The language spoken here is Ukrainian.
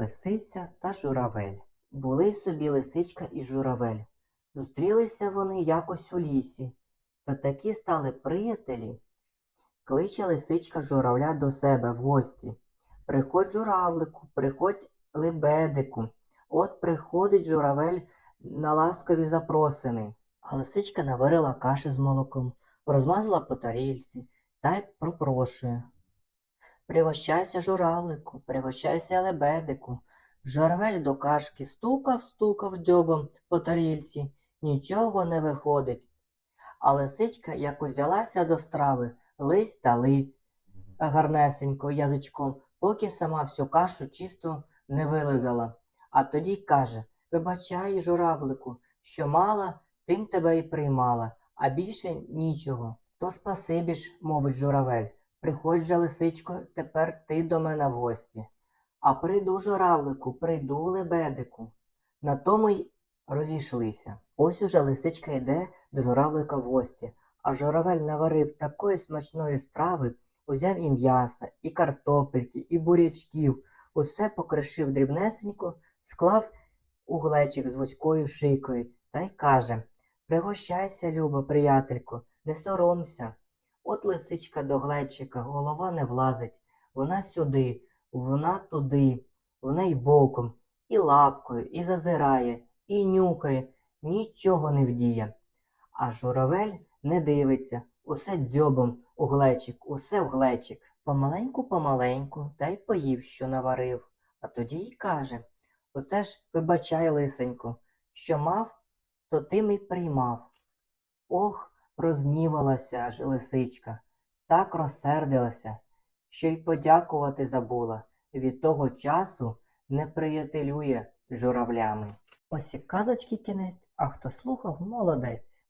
Лисиця та журавель. Були собі лисичка і журавель. Зустрілися вони якось у лісі, та такі стали приятелі. Кличе лисичка журавля до себе в гості. Приходь, журавлику, приходь лебедику. От приходить журавель на ласкові запросини. А лисичка наварила каші з молоком, розмазала по тарільці та й пропрошує. Пригощайся, журавлику, пригощайся, лебедику. Журавель до кашки стукав, стукав дзьобом по тарільці, нічого не виходить. А лисичка як узялася до страви, лись та лись гарнесенько язичком, поки сама всю кашу чисто не вилизала. А тоді каже Вибачай, журавлику, що мала, тим тебе і приймала, а більше нічого. То спасибі ж, мовить журавель. Приходь лисичко, тепер ти до мене в гості. А прийду, журавлику, прийду, лебедику. На тому й розійшлися. Ось уже лисичка йде до журавлика в гості, а журавель наварив такої смачної страви, узяв і м'яса, і картопельки, і бурячків, усе покришив дрібнесенько, склав у глечик з вузькою шийкою та й каже Пригощайся, люба, приятелько, не соромся. От лисичка до глечика, голова не влазить, вона сюди, вона туди, вона й боком, і лапкою, і зазирає, і нюхає, нічого не вдіє. А журавель не дивиться, усе дзьобом у глечик, усе в глечик. Помаленьку-помаленьку, та й поїв, що наварив. А тоді й каже Оце ж вибачай, лисенько, що мав, то тим і приймав. Ох, розгнівалася аж лисичка, так розсердилася, що й подякувати забула. Від того часу не приятелює журавлями. Ось і казочки кінець, а хто слухав, молодець.